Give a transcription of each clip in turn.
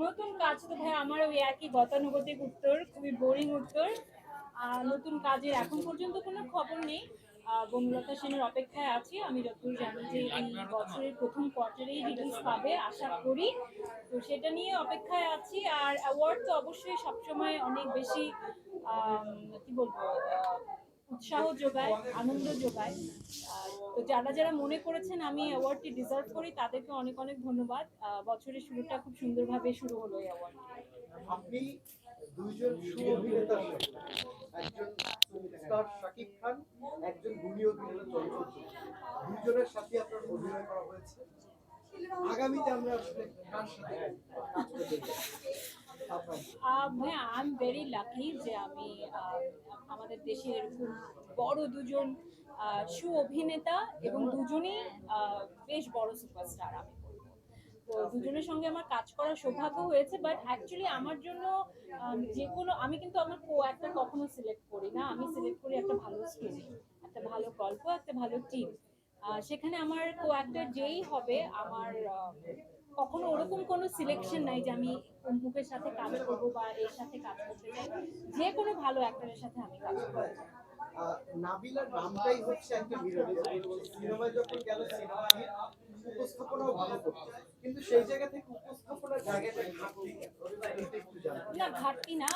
নতুন কাজ তো ভাই আমার ওই একই গতানুগতিক উত্তর, খুবই বোরিং উত্তর। নতুন কাজের এখন পর্যন্ত কোনো খবর নেই। বনলতা সেনের অপেক্ষায় আছি। আমি যতদূর জানি যে এই বছরের প্রথম কোয়ার্টারেই রিলিজ পাবে, আশা করি। তো সেটা নিয়ে অপেক্ষায় আছি। আর অ্যাওয়ার্ড তো অবশ্যই সবসময় অনেক বেশি কি বলব উৎসাহ যোগায় আনন্দ যোগায়। তো যারা যারা মনে করেছেন আমি অ্যাওয়ার্ডটি ডিজার্ভ করি তাদেরকে অনেক অনেক ধন্যবাদ। বছরের শুরুটা খুব সুন্দরভাবে শুরু হলো এই অ্যাওয়ার্ড আপনি দুইজন সুঅভিনেতার একজন স্টার শাকিব খান একজন গুণী অভিনেতা চলচ্চিত্র। দুইজনের সাথে আপনার অভিনয় করা হয়েছে। আগামীতে আমরা আসলে কার সাথে কাজ করতে চাই? আপনার ভাই আই এম ভেরি লাকি যে আমি আমাদের দেশে এরকম বড় দুজন সু অভিনেতা এবং দুজনেই বেশ বড় সুপারস্টার আমি তো দুজনের সঙ্গে আমার কাজ করার সৌভাগ্য হয়েছে বাট অ্যাকচুয়ালি আমার জন্য যে কোনো, আমি কিন্তু আমার কো অ্যাক্টর কখনো সিলেক্ট করি না। আমি সিলেক্ট করি একটা ভালো স্টোরি একটা ভালো গল্প, একটা ভালো টিম সেখানে আমার কো অ্যাক্টর যেই হবে, আমার কখনো ওরকম কোনো সিলেকশন নাই যে আমি অমুকের সাথে কাজ করব বা এর সাথে কাজ করতে চাই। যে কোনো ভালো অ্যাক্টরের সাথে আমি কাজ করব। নাবিলার নামটাই হচ্ছে একটা বিরোধী যখন গেল সিনেমা উপস্থাপনাও ভালো করতো কিন্তু সেই জায়গা থেকে উপস্থাপনার জায়গাটা ঘাটতি কেন? এটা একটু জানতে না ঘাটতি না।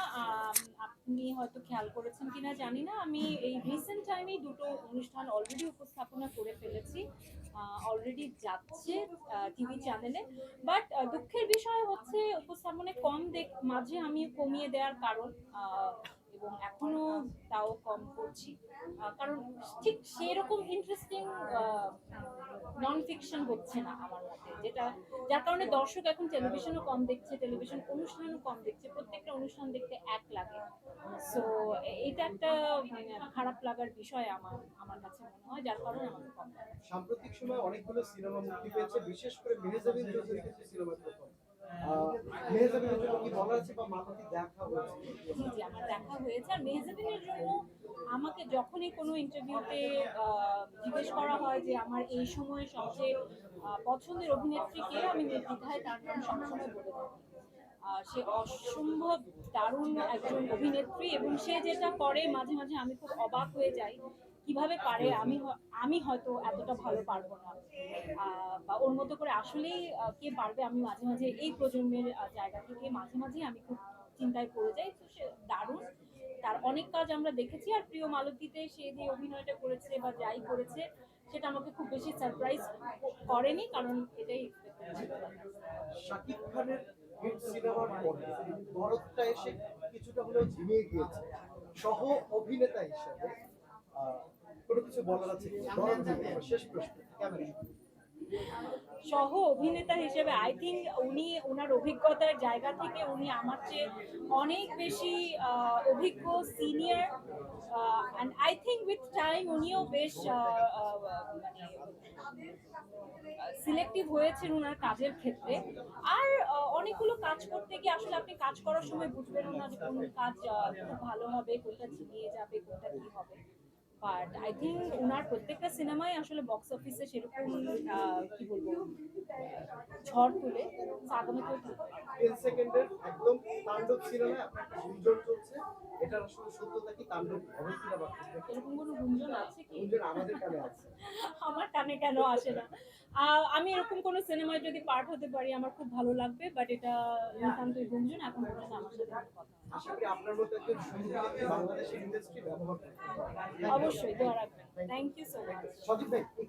আপনি হয়তো খেয়াল করেছেন কিনা জানি না। আমি এই রিসেন্ট টাইমেই দুটো অনুষ্ঠান অলরেডি উপস্থাপনা করে ফেলেছি। অলরেডি যাচ্ছে টিভি চ্যানেলে বাট দুঃখের বিষয় হচ্ছে, উপস্থাপনে কম দেখ, মাঝে আমি কমিয়ে দেওয়ার কারণ এবং এখনও তাও কম করছি। কারণ ঠিক সেরকম ইন্টারেস্টিং নন ফিকশন হচ্ছে না আমার মতে। যেটা যার কারণে দর্শক এখন টেলিভিশনও কম দেখছে টেলিভিশন অনুষ্ঠানও কম দেখছে প্রত্যেকটা অনুষ্ঠান দেখতে এক লাগে। সো এটা একটা মানে, খারাপ লাগার বিষয় আমার আমার কাছে মনে হয় যার কারণে আমার কম সাম্প্রতিক সময় অনেকগুলো সিনেমা মুক্তি পেয়েছে বিশেষ করে মেহেজাবিন চৌধুরী সিনেমা আমার দেখা হয়েছে। আর আমাকে যখনই কোনো ইন্টারভিউতে জিজ্ঞেস করা হয় যে আমার এই সময়ে সবচেয়ে পছন্দের অভিনেত্রী কে, আমি নির্দ্বিধায় তার নাম সবসময় বলে থাকি। সে অসম্ভব দারুণ একজন অভিনেত্রী এবং সে যেটা করে, মাঝে মাঝে আমি খুব অবাক হয়ে যাই কীভাবে পারে আমি হ- আমি হয়তো এতটা ভালো পারব না। বা ওর মতো করে আসলেই কে পারবে আমি মাঝে মাঝে এই প্রজন্মের জায়গা থেকে মাঝে মাঝে আমি খুব চিন্তায় পড়ে যাই। তো সে দারুণ। তার অনেক কাজ আমরা দেখেছি আর প্রিয় মালতীতে সে যে অভিনয়টা করেছে বা যাই করেছে সেটা আমাকে খুব বেশি সারপ্রাইজ করেনি কারণ এটাই expected শাকিব খানের হিট সিনেমার পরে ভরতটা এসে কিছুটা হলেও ঝিমিয়ে গিয়েছে। সহ অভিনেতা হিসাবে কোনো কিছু বলার আছে কি? ভরত জি, আমার শেষ প্রশ্ন। সহ অভিনেতা হিসেবে আই থিঙ্ক উনি ওনার অভিজ্ঞতার জায়গা থেকে উনি আমার চেয়ে অনেক বেশি অভিজ্ঞ senior and I think with time উনিও বেশ আহ, আহ, মানে সিলেক্টিভ হয়েছেন ওনার কাজের ক্ষেত্রে। আর অনেকগুলো কাজ করতে গিয়ে আসলে আপনি কাজ করার সময় বুঝবেন না যে কোন কাজ খুব ভালো হবে কোনটা ছিনিয়ে যাবে কোনটা কি হবে। বাট আই থিঙ্ক ওনার প্রত্যেকটা সিনেমাই আসলে বক্স অফিসে সেরকম কি বলব ঝড় তুলে আগামীতেও তুলবে সেকেন্ডের একদম তাণ্ডব সিনেমায় আপনার একটা গুঞ্জন চলছে। এটা আসলে সত্যতা কি তাণ্ডব হবে কিনা বা এরকম কোনো গুঞ্জন আছে কি? গুঞ্জন আমাদের কানে আছে। আমার টানে কেন আসে না? আমি এরকম কোনো সিনেমায় যদি পার্ট হতে পারি আমার খুব ভালো লাগবে বাট এটা নিতান্তই গুঞ্জন এখন পর্যন্ত আমার সাথে কথা। অবশ্যই দোয়া রাখবেন। Thank you so much Sajib ভাই একটু